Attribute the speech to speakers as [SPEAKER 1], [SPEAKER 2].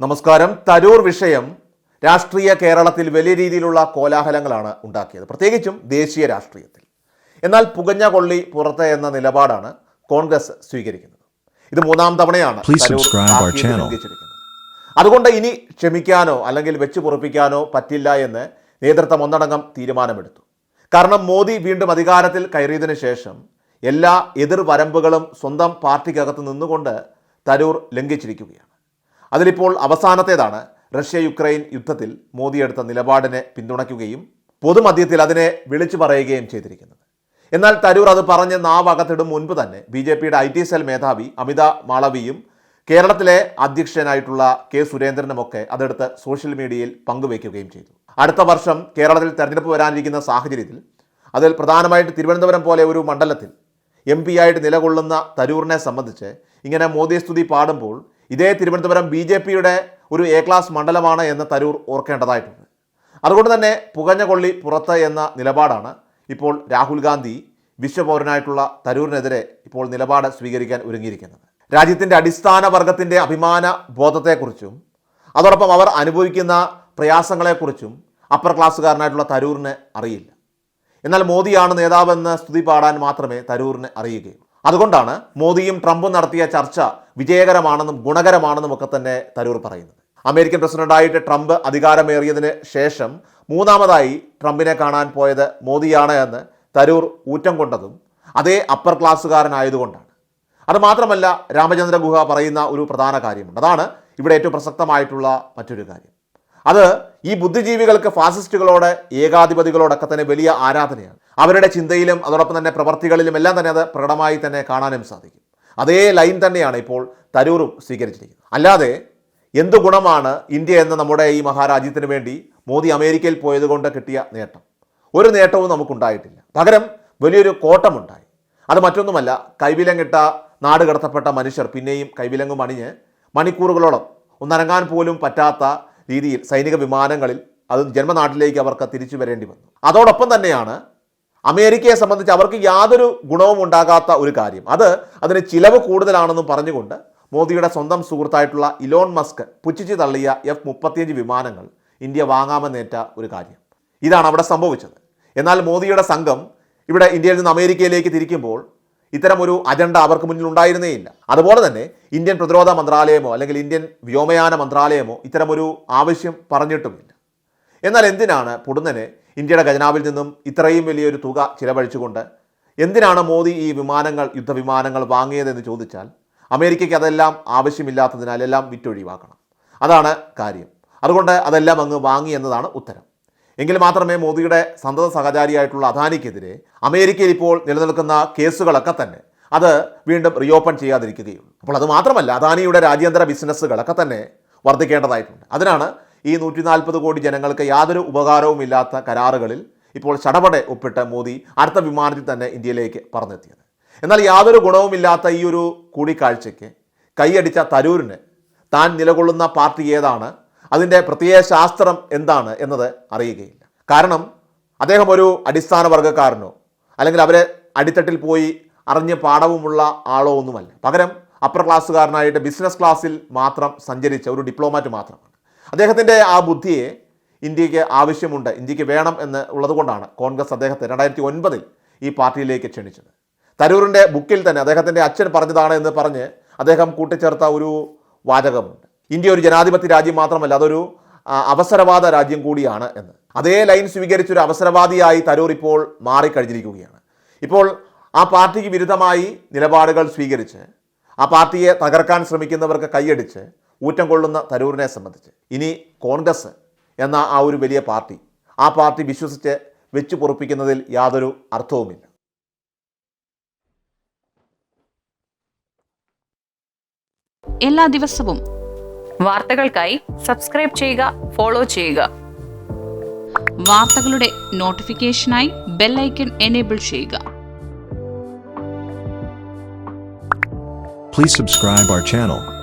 [SPEAKER 1] നമസ്കാരം. തരൂർ വിഷയം രാഷ്ട്രീയ കേരളത്തിൽ വലിയ രീതിയിലുള്ള കോലാഹലങ്ങളാണ് ഉണ്ടാക്കിയത്. പ്രത്യേകിച്ചും ദേശീയ രാഷ്ട്രീയത്തിൽ. എന്നാൽ പുകഞ്ഞ കൊള്ളി പുറത്ത് എന്ന നിലപാടാണ് കോൺഗ്രസ് സ്വീകരിക്കുന്നത്. ഇത് മൂന്നാം തവണയാണ് അതുകൊണ്ട് ഇനി ക്ഷമിക്കാനോ അല്ലെങ്കിൽ വെച്ച് പൊറപ്പിക്കാനോ പറ്റില്ല എന്ന് നേതൃത്വം ഒന്നടങ്കം തീരുമാനമെടുത്തു. കാരണം മോദി വീണ്ടും അധികാരത്തിൽ കയറിയതിനു ശേഷം എല്ലാ എതിർ വരമ്പുകളും സ്വന്തം പാർട്ടിക്കകത്ത് നിന്നുകൊണ്ട് തരൂർ ലംഘിച്ചിരിക്കുകയാണ്. അതിലിപ്പോൾ അവസാനത്തേതാണ് റഷ്യ യുക്രൈൻ യുദ്ധത്തിൽ മോദി എടുത്ത നിലപാടിനെ പിന്തുണയ്ക്കുകയും പൊതുമധ്യത്തിൽ അതിനെ വിളിച്ചു പറയുകയും ചെയ്തിരിക്കുന്നത്. എന്നാൽ തരൂർ അത് പറഞ്ഞ് നാവകത്തിടും മുൻപ് തന്നെ ബി ജെ പിയുടെ ഐ ടി സെൽ മേധാവി അമിത മാളവിയും കേരളത്തിലെ അധ്യക്ഷനായിട്ടുള്ള കെ സുരേന്ദ്രനുമൊക്കെ അതെടുത്ത് സോഷ്യൽ മീഡിയയിൽ പങ്കുവയ്ക്കുകയും ചെയ്തു. അടുത്ത വർഷം കേരളത്തിൽ തെരഞ്ഞെടുപ്പ് വരാനിരിക്കുന്ന സാഹചര്യത്തിൽ അതിൽ പ്രധാനമായിട്ട് തിരുവനന്തപുരം പോലെ ഒരു മണ്ഡലത്തിൽ എം പി ആയിട്ട് നിലകൊള്ളുന്ന തരൂറിനെ സംബന്ധിച്ച് ഇങ്ങനെ മോദി സ്തുതി പാടുമ്പോൾ ഇതേ തിരുവനന്തപുരം ബി ജെ പിയുടെ ഒരു എ ക്ലാസ് മണ്ഡലമാണ് എന്ന് തരൂർ ഓർക്കേണ്ടതായിട്ടുണ്ട്. അതുകൊണ്ട് തന്നെ പുകഞ്ഞ കൊള്ളി പുറത്ത് എന്ന നിലപാടാണ് ഇപ്പോൾ രാഹുൽ ഗാന്ധി വിശ്വപൗരനായിട്ടുള്ള തരൂരിനെതിരെ ഇപ്പോൾ നിലപാട് സ്വീകരിക്കാൻ ഒരുങ്ങിയിരിക്കുന്നത്. രാജ്യത്തിന്റെ അടിസ്ഥാന വർഗത്തിന്റെ അഭിമാന ബോധത്തെക്കുറിച്ചും അതോടൊപ്പം അവർ അനുഭവിക്കുന്ന പ്രയാസങ്ങളെക്കുറിച്ചും അപ്പർ ക്ലാസ്സുകാരനായിട്ടുള്ള തരൂരിന് അറിയില്ല. എന്നാൽ മോദിയാണ് നേതാവെന്ന് സ്തുതി പാടാൻ മാത്രമേ തരൂരിന് അറിയുകയുള്ളൂ. അതുകൊണ്ടാണ് മോദിയും ട്രംപും നടത്തിയ ചർച്ച വിജയകരമാണെന്നും ഗുണകരമാണെന്നും ഒക്കെ തന്നെ തരൂർ പറയുന്നത്. അമേരിക്കൻ പ്രസിഡന്റായിട്ട് ട്രംപ് അധികാരമേറിയതിന് ശേഷം മൂന്നാമതായി ട്രംപിനെ കാണാൻ പോയത് മോദിയാണ് എന്ന് തരൂർ ഊറ്റം കൊണ്ടതും അതേ അപ്പർ ക്ലാസ്സുകാരനായതുകൊണ്ടാണ് അതുമാത്രമല്ല രാമചന്ദ്ര ഗുഹ പറയുന്ന ഒരു പ്രധാന കാര്യമുണ്ട്. അതാണ് ഇവിടെ ഏറ്റവും പ്രസക്തമായിട്ടുള്ള മറ്റൊരു കാര്യം. അത് ഈ ബുദ്ധിജീവികൾക്ക് ഫാസിസ്റ്റുകളോട് ഏകാധിപതികളോടൊക്കെ തന്നെ വലിയ ആരാധനയാണ്. അവരുടെ ചിന്തയിലും അതോടൊപ്പം തന്നെ പ്രവർത്തികളിലും എല്ലാം തന്നെ അത് പ്രകടമായി തന്നെ കാണാനും സാധിക്കും. അതേ ലൈൻ തന്നെയാണ് ഇപ്പോൾ തരൂറും സ്വീകരിച്ചിരിക്കുന്നത്. അല്ലാതെ എന്ത് ഗുണമാണ് ഇന്ത്യ എന്ന നമ്മുടെ ഈ മഹാരാജ്യത്തിന് വേണ്ടി മോദി അമേരിക്കയിൽ പോയതുകൊണ്ട് കിട്ടിയ നേട്ടം? ഒരു നേട്ടവും നമുക്കുണ്ടായിട്ടില്ല. പകരം വലിയൊരു കോട്ടമുണ്ടായി. അത് മറ്റൊന്നുമല്ല കൈവിലങ്ങിട്ട നാട് കടത്തപ്പെട്ട മനുഷ്യർ പിന്നെയും കൈവിലങ്ങും അണിഞ്ഞ് മണിക്കൂറുകളോളം ഒന്നിറങ്ങാൻ പോലും പറ്റാത്ത രീതിയിൽ സൈനിക വിമാനങ്ങളിൽ അത് ജന്മനാട്ടിലേക്ക് അവർക്ക് തിരിച്ചു വരേണ്ടി വന്നു. അതോടൊപ്പം തന്നെയാണ് അമേരിക്കയെ സംബന്ധിച്ച് അവർക്ക് യാതൊരു ഗുണവും ഉണ്ടാകാത്ത ഒരു കാര്യം. അത് അതിന് ചിലവ് കൂടുതലാണെന്നും പറഞ്ഞുകൊണ്ട് മോദിയുടെ സ്വന്തം സുഹൃത്തായിട്ടുള്ള ഇലോൺ മസ്ക് പുച്ഛിച്ച് തള്ളിയ എഫ് മുപ്പത്തിയഞ്ച് വിമാനങ്ങൾ ഇന്ത്യ വാങ്ങാമെന്നേറ്റ ഒരു കാര്യം. ഇതാണ് അവിടെ സംഭവിച്ചത്. എന്നാൽ മോദിയുടെ സംഘം ഇവിടെ ഇന്ത്യയിൽ നിന്ന് അമേരിക്കയിലേക്ക് തിരിക്കുമ്പോൾ ഇത്തരം ഒരു അജണ്ട അവർക്ക് മുന്നിൽ ഉണ്ടായിരുന്നേയില്ല അതുപോലെ തന്നെ ഇന്ത്യൻ പ്രതിരോധ മന്ത്രാലയമോ അല്ലെങ്കിൽ ഇന്ത്യൻ വ്യോമയാന മന്ത്രാലയമോ ഇത്തരമൊരു ആവശ്യം പറഞ്ഞിട്ടുമില്ല. എന്നാൽ എന്തിനാണ് പൊടുന്നനെ ഇന്ത്യയുടെ ഖജനാവിൽ നിന്നും ഇത്രയും വലിയൊരു തുക ചിലവഴിച്ചുകൊണ്ട് എന്തിനാണ് മോദി ഈ വിമാനങ്ങൾ യുദ്ധവിമാനങ്ങൾ വാങ്ങിയതെന്ന് ചോദിച്ചാൽ അമേരിക്കയ്ക്ക് അതെല്ലാം ആവശ്യമില്ലാത്തതിനാൽ എല്ലാം വിറ്റൊഴിവാക്കണം. അതാണ് കാര്യം. അതുകൊണ്ട് അതെല്ലാം അങ്ങ് വാങ്ങി എന്നതാണ് ഉത്തരം. എങ്കിൽ മാത്രമേ മോദിയുടെ സന്തത സഹചാരിയായിട്ടുള്ള അദാനിക്കെതിരെ അമേരിക്കയിൽ ഇപ്പോൾ നിലനിൽക്കുന്ന കേസുകളൊക്കെ തന്നെ അത് വീണ്ടും റീഓപ്പൺ ചെയ്യാതിരിക്കുകയുള്ളൂ. അപ്പോൾ അത് മാത്രമല്ല അദാനിയുടെ രാജ്യാന്തര ബിസിനസ്സുകളൊക്കെ തന്നെ വർദ്ധിക്കേണ്ടതായിട്ടുണ്ട്. അതിനാണ് ഈ നൂറ്റി നാൽപ്പത് കോടി ജനങ്ങൾക്ക് യാതൊരു ഉപകാരവുമില്ലാത്ത കരാറുകളിൽ ഇപ്പോൾ ചടപടെ ഒപ്പിട്ട് മോദി അടുത്ത വിമാനത്തിൽ തന്നെ ഇന്ത്യയിലേക്ക് പറന്നെത്തിയത്. എന്നാൽ യാതൊരു ഗുണവുമില്ലാത്ത ഈ ഒരു കൂടിക്കാഴ്ചയ്ക്ക് കൈയടിച്ച തരൂരിന് താൻ നിലകൊള്ളുന്ന പാർട്ടി ഏതാണ് അതിന്റെ പ്രത്യേക ശാസ്ത്രം എന്താണ് എന്നത് അറിയുകയില്ല. കാരണം അദ്ദേഹം ഒരു അടിസ്ഥാന വർഗക്കാരനോ അല്ലെങ്കിൽ അവരെ അടിത്തട്ടിൽ പോയി അറിഞ്ഞ പാഠവുമുള്ള ആളോ ഒന്നുമല്ല. പകരം അപ്പർ ക്ലാസ്സുകാരനായിട്ട് ബിസിനസ് ക്ലാസ്സിൽ മാത്രം സഞ്ചരിച്ച ഒരു ഡിപ്ലോമാറ്റ് മാത്രമാണ്. അദ്ദേഹത്തിന്റെ ആ ബുദ്ധിയെ ഇന്ത്യയ്ക്ക് ആവശ്യമുണ്ട് ഇന്ത്യയ്ക്ക് വേണം എന്ന് ഉള്ളതുകൊണ്ടാണ് കോൺഗ്രസ് അദ്ദേഹത്തെ രണ്ടായിരത്തി ഒൻപതിൽ ഈ പാർട്ടിയിലേക്ക് ക്ഷണിച്ചത്. തരൂരിന്റെ ബുക്കിൽ തന്നെ അദ്ദേഹത്തിന്റെ അച്ഛൻ പറഞ്ഞതാണ് എന്ന് പറഞ്ഞ് അദ്ദേഹം കൂട്ടിച്ചേർത്ത ഒരു വാചകമുണ്ട്. ഇന്ത്യ ഒരു ജനാധിപത്യ രാജ്യം മാത്രമല്ല അതൊരു അവസരവാദ രാജ്യം കൂടിയാണ് എന്ന്. അതേ ലൈൻ സ്വീകരിച്ചൊരു അവസരവാദിയായി തരൂർ ഇപ്പോൾ മാറിക്കഴിഞ്ഞിരിക്കുകയാണ്. ഇപ്പോൾ ആ പാർട്ടിക്ക് വിരുദ്ധമായി നിലപാടുകൾ സ്വീകരിച്ച് ആ പാർട്ടിയെ തകർക്കാൻ ശ്രമിക്കുന്നവർക്ക് കൈയടിച്ച് ഊറ്റം കൊള്ളുന്ന തരൂരിനെ സംബന്ധിച്ച്. ഇനി കോൺഗ്രസ് എന്ന ആ ഒരു വലിയ പാർട്ടി ആ പാർട്ടി വിശ്വസിച്ച് വെച്ചു പൊറുപ്പിക്കുന്നതിൽ യാതൊരു അർത്ഥവുമില്ല.
[SPEAKER 2] എല്ലാ ദിവസവും
[SPEAKER 3] വാർത്തകൾക്കായി സബ്സ്ക്രൈബ് ചെയ്യുക ഫോളോ ചെയ്യുക.
[SPEAKER 2] വാർത്തകളുടെ നോട്ടിഫിക്കേഷനായി ബെല്ലൈക്കൺ എനേബിൾ ചെയ്യുക.
[SPEAKER 4] Please subscribe our channel.